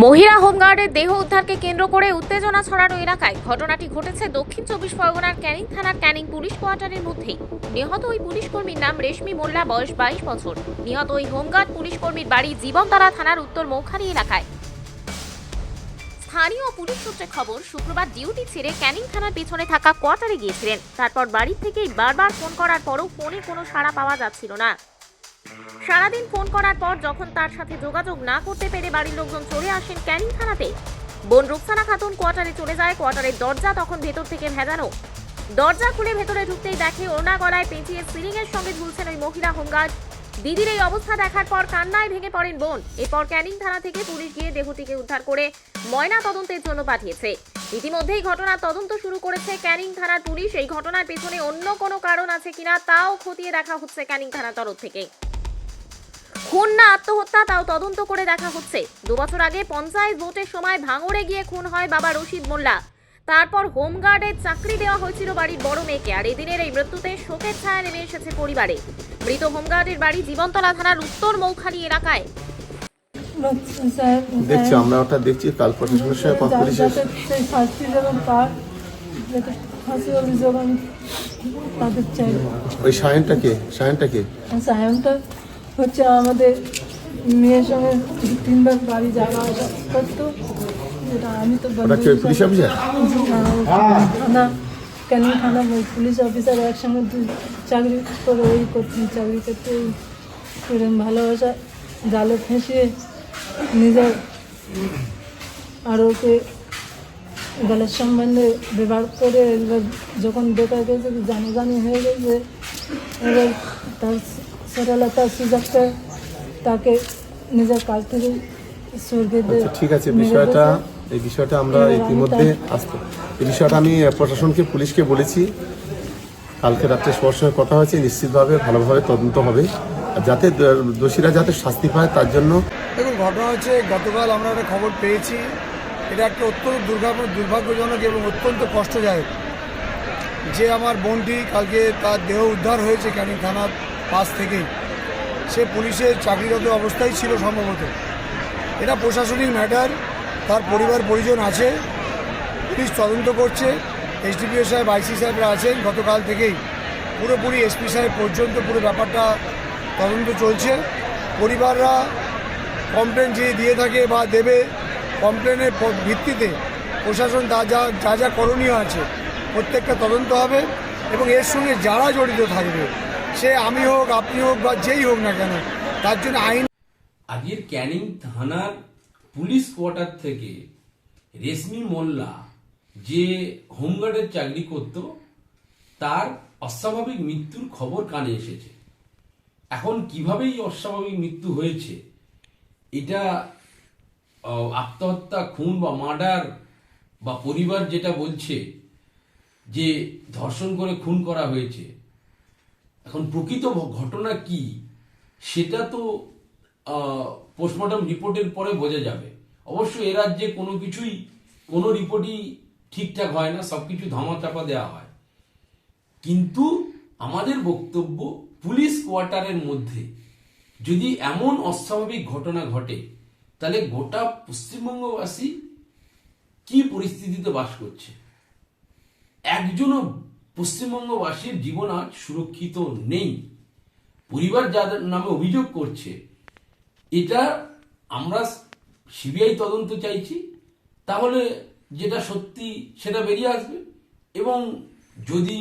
মহিলা হোমগার্ডের দেহ উদ্ধারকে কেন্দ্র করে উত্তেজনা ছড়ানো এলাকায় ঘটনাটি ঘটেছে দক্ষিণ চব্বিশ পরগনার ক্যানিং থানার ক্যানিং পুলিশ কোয়ার্টারের মধ্যেই। নিহত ওই পুলিশ কর্মীর নাম রেশমি মোল্লা, বয়স বাইশ বছর। নিহত ওই হোমগার্ড পুলিশ কর্মীর বাড়ি জীবনতলা থানার উত্তর মৌখালি এলাকায়। স্থানীয় পুলিশ সূত্রে খবর, শুক্রবার ডিউটি ছেড়ে ক্যানিং থানার পেছনে থাকা কোয়ার্টারে গিয়েছিলেন। তারপর বাড়ি থেকেই বারবার ফোন করার পরও ফোনে কোনো সাড়া পাওয়া যাচ্ছিল না। সারাদিন ফোন করার পর যখন তার সাথে যোগাযোগ না করতে পেরে বাড়ির লোকজন চলে আসেন ক্যানিং থানাতে। বোন রুকসানা খাতুন কোয়ার্টারে চলে যায়, কোয়ার্টারের দরজা তখন ভেতর থেকে ভেজানো। দরজা খুলে ভেতরে ঢুকতেই দেখে ওনা গলায় পেঁচিয়ে সিলিং এর সঙ্গে ঝুলছেন ওই মহিলা হোমগার্ড। দিদির এই অবস্থা দেখার পর কান্নায় ভেঙে পড়েন বোন। এরপর ক্যানিং থানা থেকে পুলিশ গিয়ে দেহটিকে উদ্ধার করে ময়না তদন্তের জন্য পাঠিয়েছে। ইতিমধ্যেই ঘটনার তদন্ত শুরু করেছে ক্যানিং থানার পুলিশ। এই ঘটনার পেছনে অন্য কোনো কারণ আছে কিনা তাও খতিয়ে দেখা হচ্ছে ক্যানিং থানার তরফ থেকে। খুন না আত্মহত্যা তাও তদন্ত করে দেখা হচ্ছে। দু বছর আগে পঞ্চায়েত ভোটের সময় ভাঙড়ে গিয়ে খুন হয় বাবা রশিদ মোল্লা। তারপর হোমগার্ডের চাকরি দেওয়া হয়েছিল বাড়ির বড় মেয়েকে আর এদিনের এই মৃত্যুতে শোকের ছায়া নেমে এসেছে পরিবারে। মৃত হোমগার্ডের বাড়ি জীবনতলা থানার উত্তর মৌখালি এলাকায়। দেখছি আমরা ওটা দেখছি কাল প্রশাসনের সঙ্গে কথা বলেছি সেই শাস্তি তার যাতে ফাঁসি অভিযোগ আমি তাদের চাই। ওই সায়নটা কে? সায়নটা কে? সায়নটা হচ্ছে আমাদের মেয়ের সঙ্গে তিনবার বাড়ি যাওয়া আসা করতো। যেটা আমি তো পুলিশ অফিসার থানা কেন থানা পুলিশ অফিসার একসঙ্গে চাকরি করে ওই চাকরি করতে প্রেম ভালোবাসা জালে ফেঁসিয়ে নিজের আর ওকে গলার সম্বন্ধে ব্যবহার করে এবার যখন দেখা গেছে যে জানি জানি হয়ে গেছে এবার তার সরলতার সুযোগটা তাকে নিজের কাছ থেকে আচ্ছা ঠিক আছে বিষয়টা এই বিষয়টা আমরা ইতিমধ্যে আসতে এই বিষয়টা আমি প্রশাসনকে পুলিশকে বলেছি। কালকে রাত্রে সবার সঙ্গে কথা হয়েছে নিশ্চিতভাবে ভালোভাবে তদন্ত হবে। আর যাতে দোষীরা যাতে শাস্তি পায় তার জন্য দেখুন ঘটনা হচ্ছে গতকাল আমরা একটা খবর পেয়েছি। এটা একটা অত্যন্ত দুর্ভাগ্য দুর্ভাগ্যজনক এবং অত্যন্ত কষ্টদায়ক। যে আমার বোনটি কালকে তার দেহ উদ্ধার হয়েছে ক্যানিং থানার পাশ থেকেই। সে পুলিশের চাকরিরত অবস্থায় ছিল সম্ভবত। এটা প্রশাসনিক ম্যাটার, তার পরিবার পরিজন আছে, পুলিশ তদন্ত করছে, এসডিপিও সাহেব, আইসি সাহেবরা আছেন গতকাল থেকেই। পুরোপুরি এসপি সাহেব পর্যন্ত পুরো ব্যাপারটা তদন্ত চলছে। পরিবাররা কমপ্লেন যে দিয়ে থাকে বা দেবে, কমপ্লেনের ভিত্তিতে প্রশাসন তা যা যা যা করণীয় আছে, প্রত্যেকটা তদন্ত হবে এবং এর সঙ্গে যারা জড়িত থাকবে সে আমি হোক, আপনি হোক বা যেই হোক না কেন, তার জন্য আইন আজকের ক্যানিং থানার পুলিশ কোয়ার্টার থেকে রেশমি মোল্লা যে হোমগার্ডের চাকরি করত, তার অস্বাভাবিক মৃত্যুর খবর কানে এসেছে। এখন কীভাবে এই অস্বাভাবিক মৃত্যু হয়েছে, এটা আত্মহত্যা, খুন বা মার্ডার বা পরিবার যেটা বলছে যে ধর্ষণ করে খুন করা হয়েছে এখন প্রকৃত ঘটনা কি, সেটা তো পোস্টমর্টম রিপোর্টের পরে বোঝা যাবে। অবশ্য এ রাজ্যে কোনো কিছুই, কোনো রিপোর্টই ঠিকঠাক হয় না সব কিছু ধামাচাপা দেওয়া হয়। কিন্তু আমাদের বক্তব্য পুলিশ কোয়ার্টারের মধ্যে যদি এমন অস্বাভাবিক ঘটনা ঘটে, তাহলে গোটা পশ্চিমবঙ্গবাসী কি পরিস্থিতিতে বাস করছে? একজনও পশ্চিমবঙ্গবাসীর জীবন আজ সুরক্ষিত নেই। পরিবার যাদের নামে অভিযোগ করছে, এটা আমরা সিবিআই তদন্ত চাইছি, তাহলে যেটা সত্যি সেটা বেরিয়ে আসবে। এবং যদি